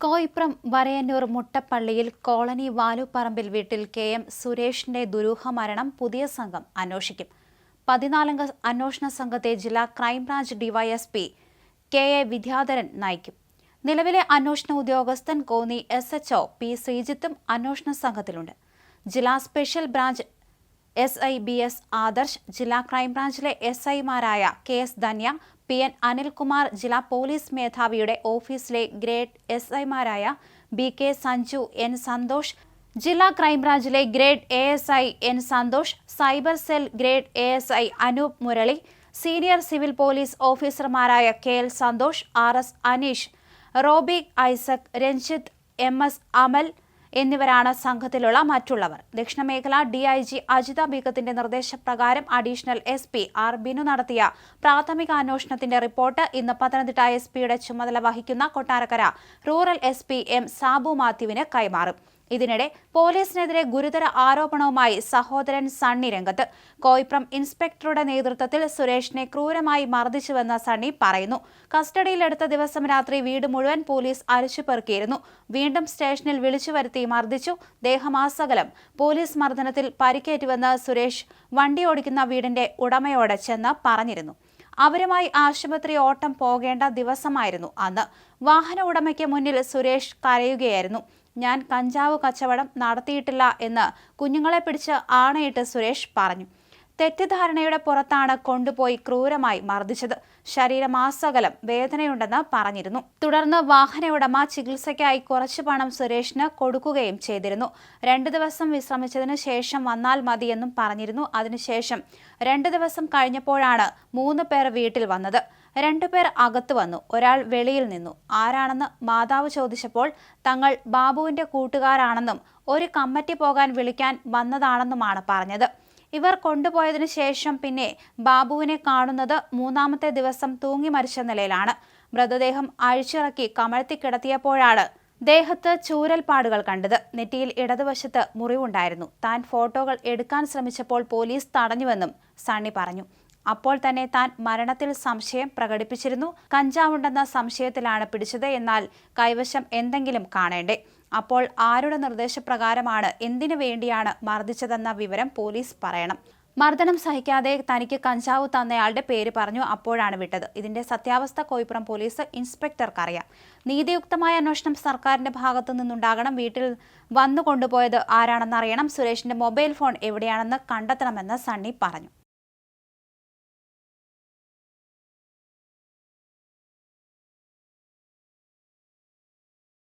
Koipram Varayannoor മുട്ടപ്പള്ളിയിൽ colony Valuparambil വീട്ടിൽ K M സുരേഷിന്റെ ദുരൂഹ മരണം പുതിയ സംഘം അന്വേഷിക്കും. പതിനാലംഗ അന്വേഷണ സംഘത്തെ ജില്ലാ crime branch DYSP K A Vidyadharan നയിക്കും. നിലവിലെ അന്വേഷണ ഉദ്യോഗസ്ഥൻ കോന്നി എസ് എച്ച് പി ശ്രീജിത്തും അന്വേഷണ സംഘത്തിലുണ്ട്. ജില്ലാ special branch S I B S Adarsh ജില്ലാ ക്രൈംബ്രാഞ്ചിലെ എസ് ഐമാരായ K S Dhanya P N Anilkumar ജില്ലാ പോലീസ് മേധാവിയുടെ ഓഫീസിലെ ഗ്രേഡ് എസ് ഐമാരായ B K Sanju N Santhosh ജില്ലാ ക്രൈംബ്രാഞ്ചിലെ grade A S I N Santhosh cyber cell grade A S I Anoop Murali senior civil police ഓഫീസർമാരായ K L Santhosh R S Anish Robi Isaac Ranjith M S Amal എന്നിവരാണ് സംഘത്തിലുള്ള മറ്റുള്ളവർ. ദക്ഷിണമേഖല D I G Ajitha ബീഗത്തിന്റെ നിർദ്ദേശപ്രകാരം additional S P R Binu നടത്തിയ പ്രാഥമിക അന്വേഷണത്തിന്റെ റിപ്പോർട്ട് ഇന്ന് പത്തനംതിട്ട എസ് പിയുടെ ചുമതല വഹിക്കുന്ന Kottarakkara. Rural S P M Sabu മാത്യുവിന് കൈമാറും. ഇതിനിടെ പോലീസിനെതിരെ ഗുരുതര ആരോപണവുമായി സഹോദരൻ സണ്ണി രംഗത്ത്. കോയിപ്രം ഇൻസ്പെക്ടറുടെ നേതൃത്വത്തിൽ സുരേഷിനെ ക്രൂരമായി മർദ്ദിച്ചുവെന്ന് സണ്ണി പറയുന്നു. കസ്റ്റഡിയിലെടുത്ത ദിവസം രാത്രി വീട് മുഴുവൻ പോലീസ് അരിച്ചുപെറുക്കിയിരുന്നു. വീണ്ടും സ്റ്റേഷനിൽ വിളിച്ചു വരുത്തി മർദ്ദിച്ചു. ദേഹമാസകലം. പോലീസ് മർദ്ദനത്തിൽ പരിക്കേറ്റുവെന്ന് സുരേഷ് വണ്ടി ഓടിക്കുന്ന വീടിന്റെ ഉടമയോട് ചെന്ന് പറഞ്ഞിരുന്നു. അവരുമായി ആശുപത്രി ഓട്ടം പോകേണ്ട ദിവസമായിരുന്നു അന്ന്. വാഹന ഉടമയ്ക്ക് മുന്നിൽ സുരേഷ് കരയുകയായിരുന്നു. ഞാൻ കഞ്ചാവ് കച്ചവടം നടത്തിയിട്ടില്ല എന്ന് കുഞ്ഞുങ്ങളെ പിടിച്ച് ആണയിട്ട് സുരേഷ് പറഞ്ഞു. തെറ്റിദ്ധാരണയുടെ പുറത്താണ് കൊണ്ടുപോയി ക്രൂരമായി മർദ്ദിച്ചത്. ശരീരമാസകലം വേദനയുണ്ടെന്ന് പറഞ്ഞിരുന്നു. തുടർന്ന് വാഹനയുടമ ചികിത്സയ്ക്കായി കുറച്ചു പണം സുരേഷിന് കൊടുക്കുകയും ചെയ്തിരുന്നു. രണ്ടു ദിവസം വിശ്രമിച്ചതിന് ശേഷം വന്നാൽ മതിയെന്നും പറഞ്ഞിരുന്നു. അതിനുശേഷം രണ്ടു ദിവസം കഴിഞ്ഞപ്പോഴാണ് മൂന്ന് പേർ വീട്ടിൽ വന്നത്. രണ്ടുപേർ അകത്തു വന്നു. ഒരാൾ വെളിയിൽ നിന്നു. ആരാണെന്ന് മാതാവ് ചോദിച്ചപ്പോൾ തങ്ങൾ ബാബുവിന്റെ കൂട്ടുകാരാണെന്നും ഒരു കമ്മറ്റി പോകാൻ വിളിക്കാൻ വന്നതാണെന്നുമാണ് പറഞ്ഞത്. ഇവർ കൊണ്ടുപോയതിനു ശേഷം പിന്നെ ബാബുവിനെ കാണുന്നത് മൂന്നാമത്തെ ദിവസം തൂങ്ങി മരിച്ച നിലയിലാണ്. മൃതദേഹം അഴിച്ചിറക്കി കമഴ്ത്തി കിടത്തിയപ്പോഴാണ് ദേഹത്ത് ചൂരൽപാടുകൾ കണ്ടത്. നെറ്റിയിൽ ഇടതുവശത്ത് മുറിവുണ്ടായിരുന്നു. താൻ ഫോട്ടോകൾ എടുക്കാൻ ശ്രമിച്ചപ്പോൾ പോലീസ് തടഞ്ഞുവെന്നും സണ്ണി പറഞ്ഞു. അപ്പോൾ തന്നെ താൻ മരണത്തിൽ സംശയം പ്രകടിപ്പിച്ചിരുന്നു. കഞ്ചാവുണ്ടെന്ന സംശയത്തിലാണ് പിടിച്ചത്. എന്നാൽ കൈവശം എന്തെങ്കിലും കാണേണ്ടേ? അപ്പോൾ ആരുടെ നിർദ്ദേശപ്രകാരമാണ് എന്തിനു വേണ്ടിയാണ് മർദ്ദിച്ചതെന്ന വിവരം പോലീസ് പറയണം. മർദ്ദനം സഹിക്കാതെ തനിക്ക് കഞ്ചാവ് തന്നയാളുടെ പേര് പറഞ്ഞു അപ്പോഴാണ് വിട്ടത്. ഇതിന്റെ സത്യാവസ്ഥ കോയിപ്പുറം പോലീസ് ഇൻസ്പെക്ടർക്ക് അറിയാം നീതിയുക്തമായ അന്വേഷണം സർക്കാരിന്റെ ഭാഗത്തു നിന്നുണ്ടാകണം. വീട്ടിൽ വന്നു കൊണ്ടുപോയത് ആരാണെന്നറിയണം. സുരേഷിന്റെ മൊബൈൽ ഫോൺ എവിടെയാണെന്ന് കണ്ടെത്തണമെന്ന് സണ്ണി പറഞ്ഞു.